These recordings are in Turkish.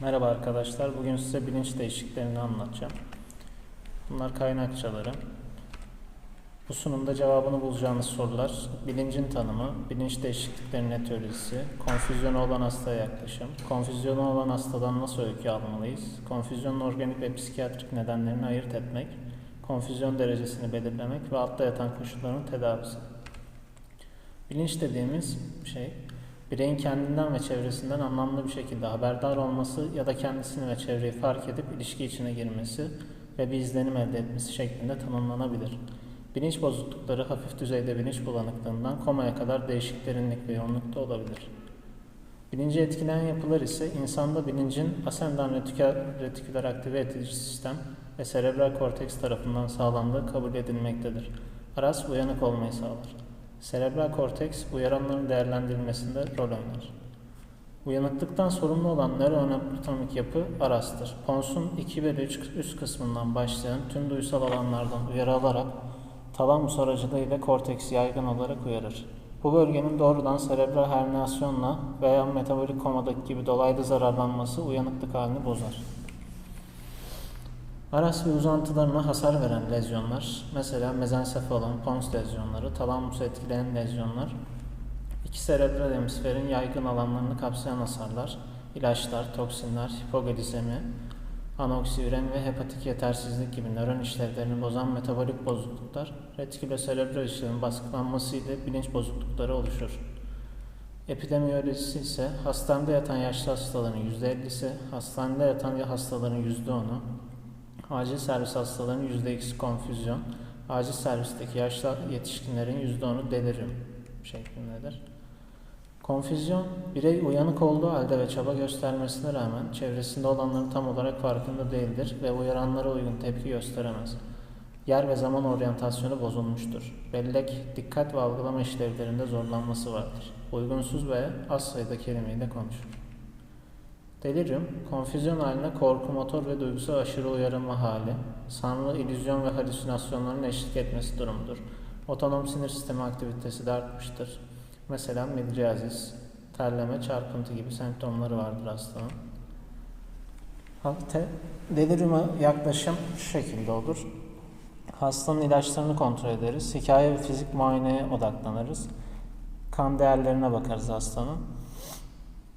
Merhaba arkadaşlar. Bugün size bilinç değişikliklerini anlatacağım. Bunlar kaynakçaları. Bu sunumda cevabını bulacağınız sorular bilincin tanımı, bilinç değişikliklerinin teorisi, konfüzyonu olan hastaya yaklaşım, konfüzyonu olan hastadan nasıl öykü almalıyız, konfüzyonun organik ve psikiyatrik nedenlerini ayırt etmek, konfüzyon derecesini belirlemek ve altta yatan koşulların tedavisi. Bilinç dediğimiz şey, bireyin kendinden ve çevresinden anlamlı bir şekilde haberdar olması ya da kendisini ve çevreyi fark edip ilişki içine girmesi ve bir izlenim elde etmesi şeklinde tanımlanabilir. Bilinç bozuklukları hafif düzeyde bilinç bulanıklığından komaya kadar değişik derinlik ve yoğunlukta olabilir. Bilinci etkileyen yapılar ise insanda bilincin asendan retiküler, aktive edici sistem ve serebral korteks tarafından sağlandığı kabul edilmektedir. Aras uyanık olmayı sağlar. Serebral korteks uyaranların değerlendirilmesinde rol oynar. Uyanıklıktan sorumlu olan nöroanatomik yapı arastır. Pons'un 2 bölü 3 üst kısmından başlayan tüm duysal alanlardan uyarı alarak talamus aracılığıyla korteksi yaygın olarak uyarır. Bu bölgenin doğrudan serebral herniasyonla veya metabolik komadaki gibi dolaylı zararlanması uyanıklık halini bozar. Aras ve uzantılarına hasar veren lezyonlar, mesela mezenσefalon, pons lezyonları, talamusu etkileyen lezyonlar, iki serebral hemisferin yaygın alanlarını kapsayan hasarlar, ilaçlar, toksinler, hipoglisemi, anoksiüren ve hepatik yetersizlik gibi nöron işlevlerini bozan metabolik bozukluklar, retiküloserebral işlevin baskılanması ile bilinç bozuklukları oluşur. Epidemiyolojisi ise hastanede yatan yaşlı hastaların %50'si, hastanede yatan hastaların %10'u, acil servis hastalarının %2'si konfüzyon, acil servisteki yaşlı yetişkinlerin %10'u delirium şeklindedir. Konfüzyon, birey uyanık olduğu halde ve çaba göstermesine rağmen çevresinde olanların tam olarak farkında değildir ve uyaranlara uygun tepki gösteremez. Yer ve zaman oryantasyonu bozulmuştur. Bellek, dikkat ve algılama işlevlerinde zorlanması vardır. Uygunsuz ve az sayıda kelimeyle konuşur. Delirium, konfüzyon haline korku, motor ve duygusal aşırı uyarılma hali, sanrı, illüzyon ve halüsinasyonların eşlik etmesi durumudur. Otonom sinir sistemi aktivitesi de artmıştır. Mesela midriazis, terleme, çarpıntı gibi semptomları vardır hastanın. Te- Delirium'a yaklaşım şu şekilde olur. Hastanın ilaçlarını kontrol ederiz. Hikaye ve fizik muayeneye odaklanırız. Kan değerlerine bakarız hastanın.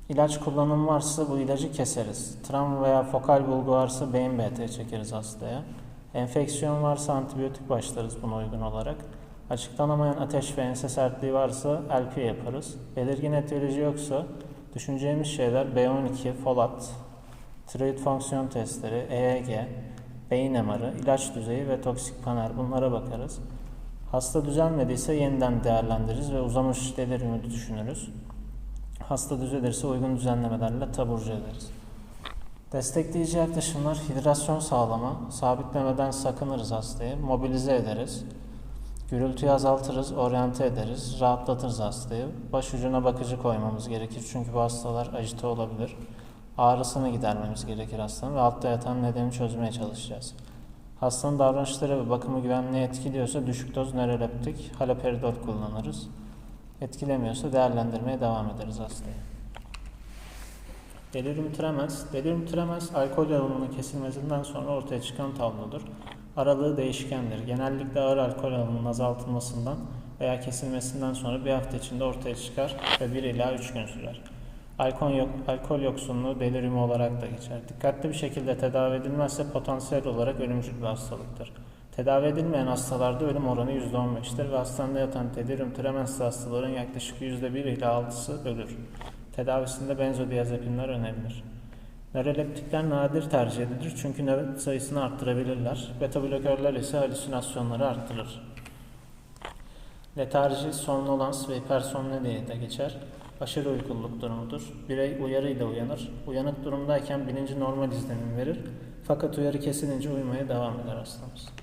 İlaç kullanımı varsa bu ilacı keseriz. Travma veya fokal bulgu varsa beyin BT çekeriz hastaya. Enfeksiyon varsa antibiyotik başlarız buna uygun olarak. Açıklanamayan ateş ve ense sertliği varsa LP yaparız. Belirgin etiyoloji yoksa düşüneceğimiz şeyler B12, folat, tiroid fonksiyon testleri, EEG, beyin MR'ı, ilaç düzeyi ve toksik panel bunlara bakarız. Hasta düzelmediyse yeniden değerlendiririz ve uzamış deliriumu düşünürüz. Hasta düzelirse uygun düzenlemelerle taburcu ederiz. Destekleyici yaklaşımlar hidrasyon sağlama, sabitlemeden sakınırız hastayı, mobilize ederiz. Gürültüyü azaltırız, oryante ederiz, rahatlatırız hastayı. Başucuna bakıcı koymamız gerekir çünkü bu hastalar ajite olabilir. Ağrısını gidermemiz gerekir hastanın ve altta yatan nedeni çözmeye çalışacağız. Hastanın davranışları ve bakımı güvenliği etkiliyorsa düşük doz nöroleptik, haloperidol kullanırız. Etkilemiyorsa değerlendirmeye devam ederiz hastayı. Delirium tremens. Delirium tremens alkol alımının kesilmesinden sonra ortaya çıkan tablodur. Aralığı değişkendir. Genellikle ağır alkol alımının azaltılmasından veya kesilmesinden sonra bir hafta içinde ortaya çıkar ve 1 ila 3 gün sürer. Alkol, yok, alkol yoksunluğu delirium olarak da geçer. Dikkatli bir şekilde tedavi edilmezse potansiyel olarak ölümcül bir hastalıktır. Tedavi edilmeyen hastalarda ölüm oranı %15'tir ve hastanede yatan delirium tremens hastaların yaklaşık %1 ile 6'sı ölür. Tedavisinde benzodiazepinler önerilir. Nöroleptikler nadir tercih edilir çünkü nöbet sayısını arttırabilirler. Beta blokörler ise halüsinasyonları arttırır. Letarji, somnolans ve hipersomni diye de geçer. Aşırı uykuluk durumudur. Birey uyarıyla uyanır. Uyanık durumdayken bilinci normal izlenim verir. Fakat uyarı kesilince uyumaya devam eder hastamız.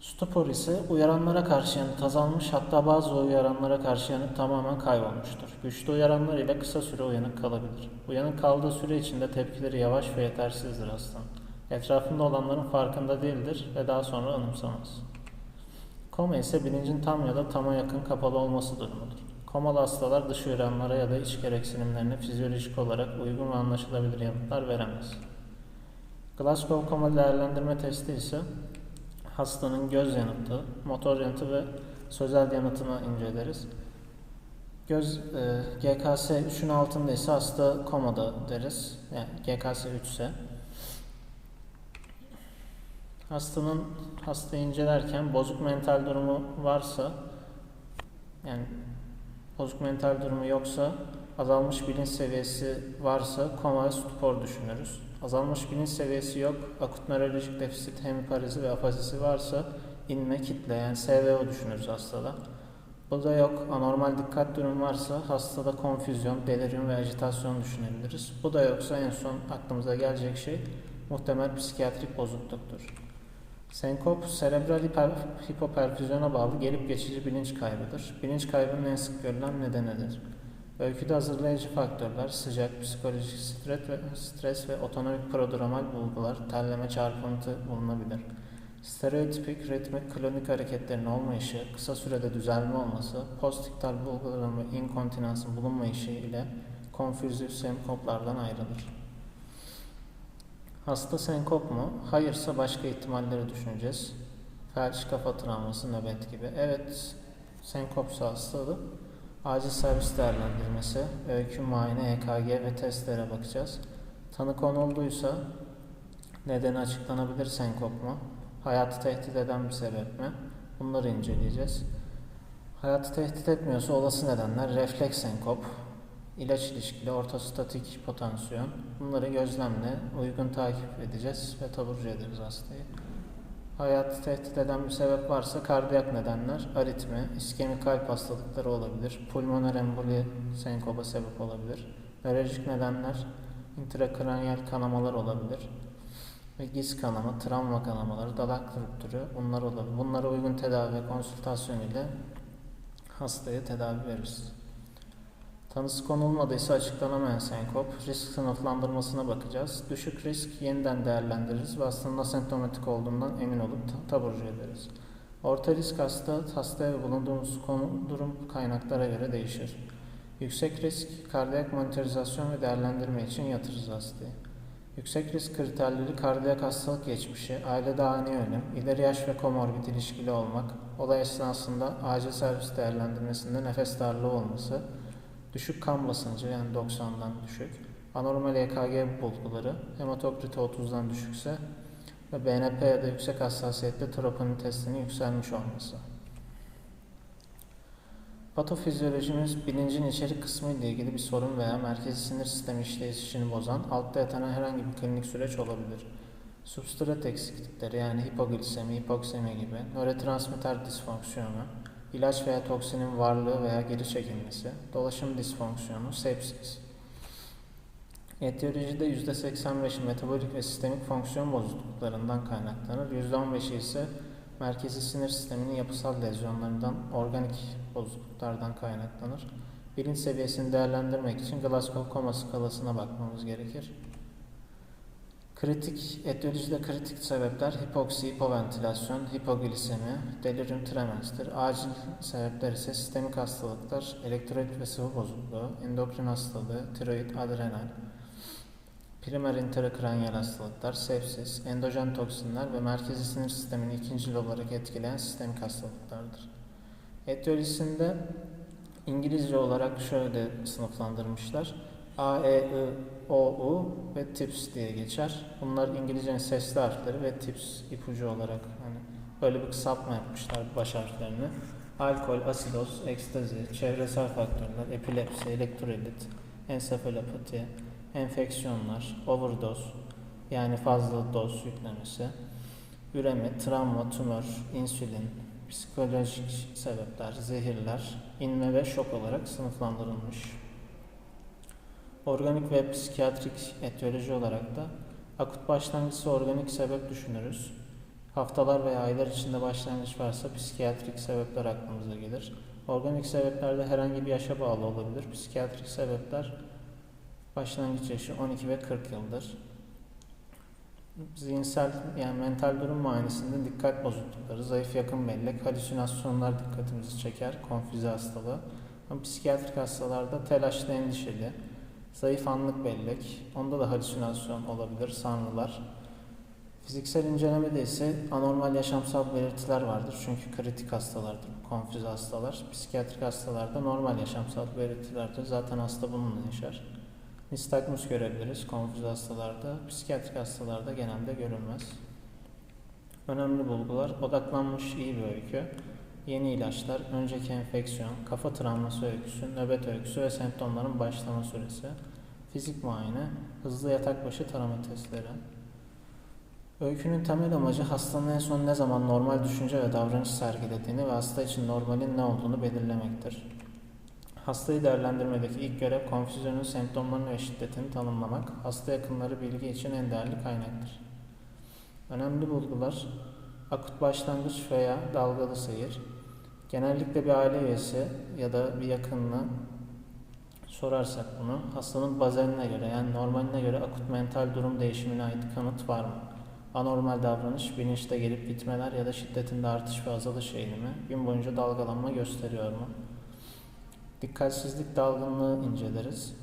Stupor ise uyaranlara karşı yanıt azalmış hatta bazı uyaranlara karşı yanıt tamamen kaybolmuştur. Güçlü uyaranlar ile kısa süre uyanık kalabilir. Uyanık kaldığı süre içinde tepkileri yavaş ve yetersizdir hastanın. Etrafında olanların farkında değildir ve daha sonra anımsamaz. Koma ise bilincin tam ya da tama yakın kapalı olması durumudur. Komalı hastalar dış uyaranlara ya da iç gereksinimlerine fizyolojik olarak uygun ve anlaşılabilir yanıtlar veremez. Glasgow Koma Değerlendirme Testi ise hastanın göz yanıtı, motor yanıtı ve sözel yanıtını inceleriz. Göz e, GKS 3'ün altında ise hasta komada deriz. Yani GKS 3 ise. Hastanın hastayı incelerken bozuk mental durumu varsa yani bozuk mental durumu yoksa azalmış bilinç seviyesi varsa koma ve stupor düşünürüz. Azalmış bilinç seviyesi yok, akut nörolojik defisit, hemiparizi ve afazisi varsa inme, kitle yani SVO düşünürüz hastada. Bu da yok, anormal dikkat durum varsa hastada konfüzyon, delirium ve ajitasyon düşünebiliriz. Bu da yoksa en son aklımıza gelecek şey muhtemel psikiyatrik bozukluktur. Senkop, serebral hipoperfüzyona bağlı gelip geçici bilinç kaybıdır. Bilinç kaybının en sık görülen nedenidir. Öyküde hazırlayıcı faktörler, sıcak, psikolojik stres ve, stres ve otonomik prodromal bulgular, terleme, çarpıntı bulunabilir. Stereotipik, ritmik, klonik hareketlerin olmayışı, kısa sürede düzelme olması, postiktal bulguların ve inkontinansın bulunmayışı ile konfüzif senkoplardan ayrılır. Hasta senkop mu? Hayırsa başka ihtimalleri düşüneceğiz. Felç, kafa travması, nöbet gibi. Evet, senkopsa hastalığı. Acil servis değerlendirmesi, öykü, muayene, EKG ve testlere bakacağız. Tanı konulduysa nedeni açıklanabilir senkop mu? Hayatı tehdit eden bir sebep mi? Bunları inceleyeceğiz. Hayatı tehdit etmiyorsa olası nedenler refleks senkop, ilaç ilişkili ortostatik hipotansiyon. Bunları gözlemle uygun takip edeceğiz ve taburcu ederiz hastayı. Hayatı tehdit eden bir sebep varsa kardiyak nedenler, aritmi, iskemik kalp hastalıkları olabilir, pulmoner emboli senkopa sebep olabilir. Nörolojik nedenler, intrakraniyal kanamalar olabilir ve giz kanama, travma kanamaları, dalak rüptürü bunlar olabilir. Bunlara uygun tedavi ve konsültasyon ile hastaya tedavi veririz. Tanısı konulmadıysa açıklanamayan senkop, risk sınıflandırmasına bakacağız. Düşük risk yeniden değerlendiririz ve hastanın asemptomatik olduğundan emin olup taburcu ederiz. Orta risk hasta, hastaya ve bulunduğumuz konu, durum kaynaklara göre değişir. Yüksek risk, kardiyak monitorizasyon ve değerlendirme için yatırırız hastayı. Yüksek risk kriterleri kardiyak hastalık geçmişi, ailede ani ölüm, ileri yaş ve komorbid ilişkili olmak, olay esnasında acil servis değerlendirmesinde nefes darlığı olması, düşük kan basıncı yani 90'dan düşük, anormal EKG bulguları, hematokriti 30'dan düşükse ve BNP ya da yüksek hassasiyette troponin testinin yükselmiş olması. Patofizyolojimiz bilincin içerik kısmı ile ilgili bir sorun veya merkezi sinir sistemi işleyişini bozan altta yatan herhangi bir klinik süreç olabilir. Substrat eksiklikleri yani hipoglisemi, hipoksemi gibi, nörotransmitter disfonksiyonu, ilaç veya toksinin varlığı veya geri çekilmesi, dolaşım disfonksiyonu, sepsis. Etiyolojide %85'i metabolik ve sistemik fonksiyon bozukluklarından kaynaklanır, %15'i ise merkezi sinir sisteminin yapısal lezyonlarından, organik bozukluklardan kaynaklanır. Bilinç seviyesini değerlendirmek için Glasgow koma skalasına bakmamız gerekir. Kritik, etiyolojide kritik sebepler hipoksi, hipoventilasyon, hipoglisemi, delirium tremens'tir. Acil sebepler ise sistemik hastalıklar, elektrolit ve sıvı bozukluğu, endokrin hastalığı, tiroid, adrenal, primer intrakranyal hastalıklar, sepsis, endojen toksinler ve merkezi sinir sistemini ikincil olarak etkileyen sistemik hastalıklardır. Etiyolojisinde İngilizce olarak şöyle sınıflandırmışlar. A, E, I, O, U ve TIPS diye geçer. Bunlar İngilizcenin sesli harfleri ve TIPS ipucu olarak hani böyle bir kısaltma yapmışlar baş harflerini. Alkol, asidoz, ekstazi, çevresel faktörler, epilepsi, elektrolit, ensefalopati, enfeksiyonlar, overdose yani fazla doz yüklemesi, üreme, travma, tümör, insülin, psikolojik sebepler, zehirler, inme ve şok olarak sınıflandırılmış. Organik ve psikiyatrik etiyoloji olarak da akut başlangıçsa organik sebep düşünürüz. Haftalar veya aylar içinde başlangıç varsa psikiyatrik sebepler aklımıza gelir. Organik sebeplerde herhangi bir yaşa bağlı olabilir. Psikiyatrik sebepler başlangıç yaşı 12 ve 40 yıldır. Zihinsel yani mental durum muayenesinde dikkat bozuklukları, zayıf yakın bellek, halüsinasyonlar dikkatimizi çeker, konfüze hastalığı. Ama psikiyatrik hastalarda telaşlı endişeli, zayıf anlık bellek, onda da halüsinasyon olabilir, sanrılar. Fiziksel incelemede ise anormal yaşamsal belirtiler vardır çünkü kritik hastalardır, konfüz hastalar. Psikiyatrik hastalarda normal yaşamsal belirtilerdir, zaten hasta bununla yaşar. Nistagmus görebiliriz konfüz hastalarda, psikiyatrik hastalarda genelde görülmez. Önemli bulgular, odaklanmış iyi bir öykü, yeni ilaçlar, önceki enfeksiyon, kafa travması öyküsü, nöbet öyküsü ve semptomların başlama süresi, fizik muayene, hızlı yatak başı tarama testleri. Öykünün temel amacı hastanın en son ne zaman normal düşünce ve davranış sergilediğini ve hasta için normalin ne olduğunu belirlemektir. Hastayı değerlendirmedeki ilk görev konfüzyonun semptomlarını ve şiddetini tanımlamak, hasta yakınları bilgi için en değerli kaynaktır. Önemli bulgular, akut başlangıç veya dalgalı seyir, genellikle bir aile üyesi ya da bir yakınına sorarsak bunu, hastanın bazenine göre yani normaline göre akut mental durum değişimine ait kanıt var mı? Anormal davranış, bilinçte gelip gitmeler ya da şiddetinde artış ve azalış eğilimi, gün boyunca dalgalanma gösteriyor mu? Dikkatsizlik dalgınlığı inceleriz.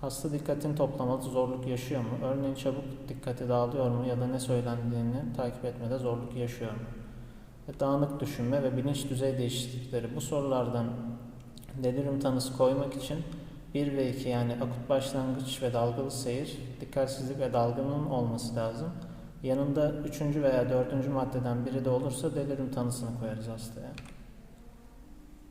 Hasta dikkatini toplamada zorluk yaşıyor mu? Örneğin çabuk dikkati dağılıyor mu ya da ne söylendiğini takip etmede zorluk yaşıyor mu? Ve dağınık düşünme ve bilinç düzey değişiklikleri bu sorulardan delirium tanısı koymak için 1 ve 2 yani akut başlangıç ve dalgalı seyir, dikkatsizlik ve dalgınlığın olması lazım. Yanında 3. veya 4. maddeden biri de olursa delirium tanısını koyarız hastaya.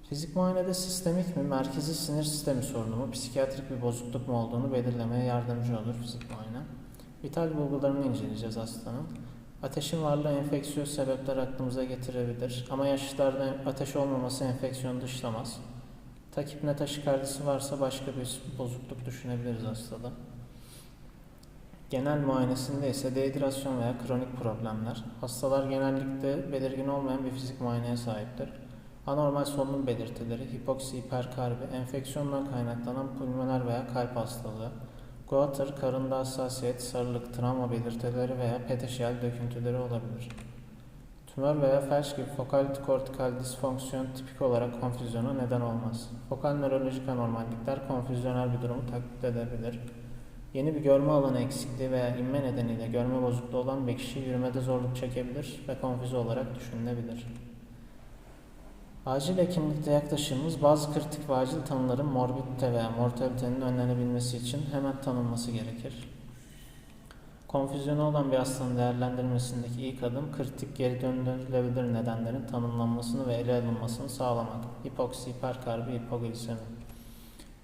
Fizik muayenede sistemik mi, merkezi sinir sistemi sorunu mu, psikiyatrik bir bozukluk mu olduğunu belirlemeye yardımcı olur fizik muayene. Vital bulgularını inceleyeceğiz hastanın. Ateşin varlığı enfeksiyon sebepler aklımıza getirebilir ama yaşlılarda ateş olmaması enfeksiyonu dışlamaz. Takipne taşikardisi varsa başka bir bozukluk düşünebiliriz hastada. Genel muayenesinde ise dehidrasyon veya kronik problemler. Hastalar genellikle belirgin olmayan bir fizik muayeneye sahiptir. Anormal solunum belirtileri, hipoksi, hiperkarbi, enfeksiyondan kaynaklanan pulmoner veya kalp hastalığı, guatr, karında hassasiyet, sarılık, travma belirtileri veya peteşiyel döküntüleri olabilir. Tümör veya felç gibi fokal kortikal disfonksiyon tipik olarak konfüzyona neden olmaz. Fokal nörolojik anormallikler konfüzyonel bir durumu taklit edebilir. Yeni bir görme alanı eksikliği veya inme nedeniyle görme bozukluğu olan bir kişi yürümede zorluk çekebilir ve konfüze olarak düşünülebilir. Acil hekimlikte yaklaşımımız bazı kritik ve acil tanıların morbidite veya mortalitenin önlenebilmesi için hemen tanınması gerekir. Konfüzyonu olan bir hastanın değerlendirmesindeki ilk adım kritik geri döndürülebilir nedenlerin tanımlanmasını ve ele alınmasını sağlamak. Hipoksi, hiperkarbi, hipoglisemi.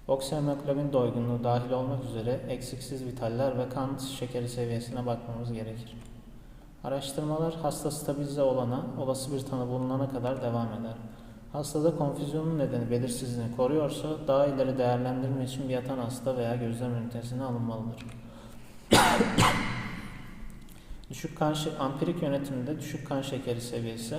Oksihemoglobin doygunluğu dahil olmak üzere eksiksiz vitaller ve kan şekeri seviyesine bakmamız gerekir. Araştırmalar hasta stabilize olana, olası bir tanı bulunana kadar devam eder. Hastada konfüzyonun nedeni belirsizliğini koruyorsa daha ileri değerlendirme için bir yatan hasta veya gözlem ünitesine alınmalıdır. düşük kan ampirik yönetimde düşük kan şekeri seviyesi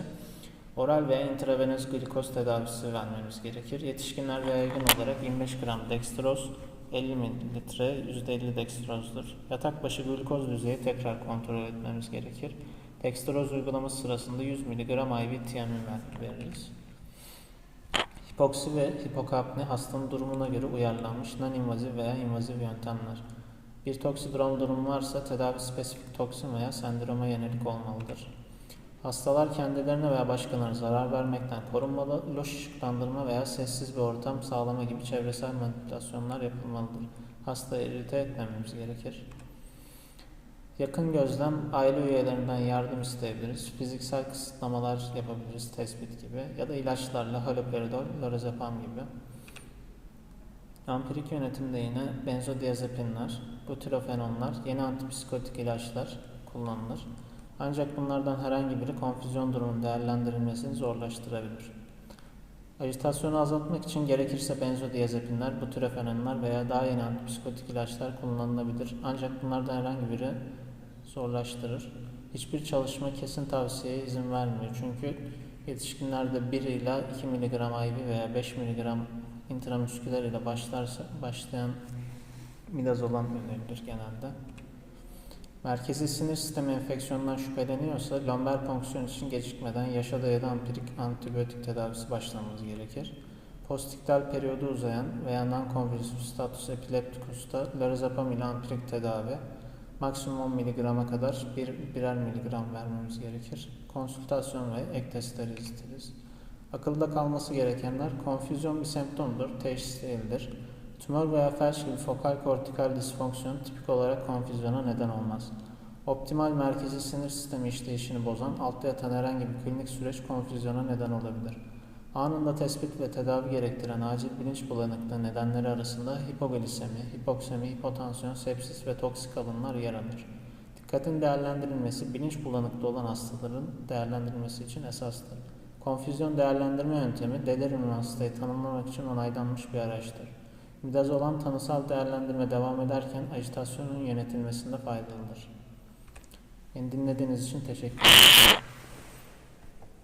oral veya intravenöz glikoz tedavisi vermemiz gerekir. Yetişkinler veya yaygın olarak 25 gram dextroz 50 mililitre %50 dextrozdur. Yatak başı glikoz düzeyi tekrar kontrol etmemiz gerekir. Dextroz uygulaması sırasında 100 mg IV tiamin ver- veririz. Hipoksi ve hipokapni hastanın durumuna göre uyarlanmış non-invazif veya invazif yöntemler. Bir toksidrom durumu varsa tedavi spesifik toksin veya sendroma yönelik olmalıdır. Hastalar kendilerine veya başkalarına zarar vermekten korunmalı, loş ışıklandırma veya sessiz bir ortam sağlama gibi çevresel manipülasyonlar yapılmalıdır. Hastayı irite etmememiz gerekir. Yakın gözlem, aile üyelerinden yardım isteyebiliriz. Fiziksel kısıtlamalar yapabiliriz, tespit gibi. Ya da ilaçlarla haloperidol, lorazepam gibi. Ampirik yönetimde yine benzodiazepinler, butirofenonlar, yeni antipsikotik ilaçlar kullanılır. Ancak bunlardan herhangi biri konfüzyon durumunun değerlendirilmesini zorlaştırabilir. Ajitasyonu azaltmak için gerekirse benzodiazepinler, butirofenonlar veya daha yeni antipsikotik ilaçlar kullanılabilir. Ancak bunlardan herhangi biri zorlaştırır. Hiçbir çalışma kesin tavsiyeye izin vermiyor. Çünkü yetişkinlerde 1 ila 2 mg IV veya 5 mg intramüsküler ile başlarsa başlayan midazolam önerilir genelde. Merkezi sinir sistemi enfeksiyonundan şüpheleniyorsa lomber fonksiyon için gecikmeden yaşa dayalı ampirik antibiyotik tedavisi başlamamız gerekir. Postiktal periyodu uzayan veya non-convulsive status epilepticus'ta lorazepam ile ampirik tedavi maksimum 10 mg'a kadar bir, birer miligram vermemiz gerekir. Konsültasyon ve ek testleri isteriz. Akılda kalması gerekenler konfüzyon bir semptomdur, teşhis değildir. Tümör veya felç gibi fokal kortikal disfonksiyon tipik olarak konfüzyona neden olmaz. Optimal merkezi sinir sistemi işleyişini bozan altta yatan herhangi bir klinik süreç konfüzyona neden olabilir. Anında tespit ve tedavi gerektiren acil bilinç bulanıklığı nedenleri arasında hipoglisemi, hipoksemi, hipotansiyon, sepsis ve toksik alınlar yer alır. Dikkatin değerlendirilmesi bilinç bulanıklığı olan hastaların değerlendirilmesi için esastır. Konfüzyon değerlendirme yöntemi delirium hastayı tanımlamak için onaylanmış bir araçtır. Midazolam tanısal değerlendirme devam ederken ajitasyonun yönetilmesinde faydalıdır. Beni dinlediğiniz için teşekkür ederim.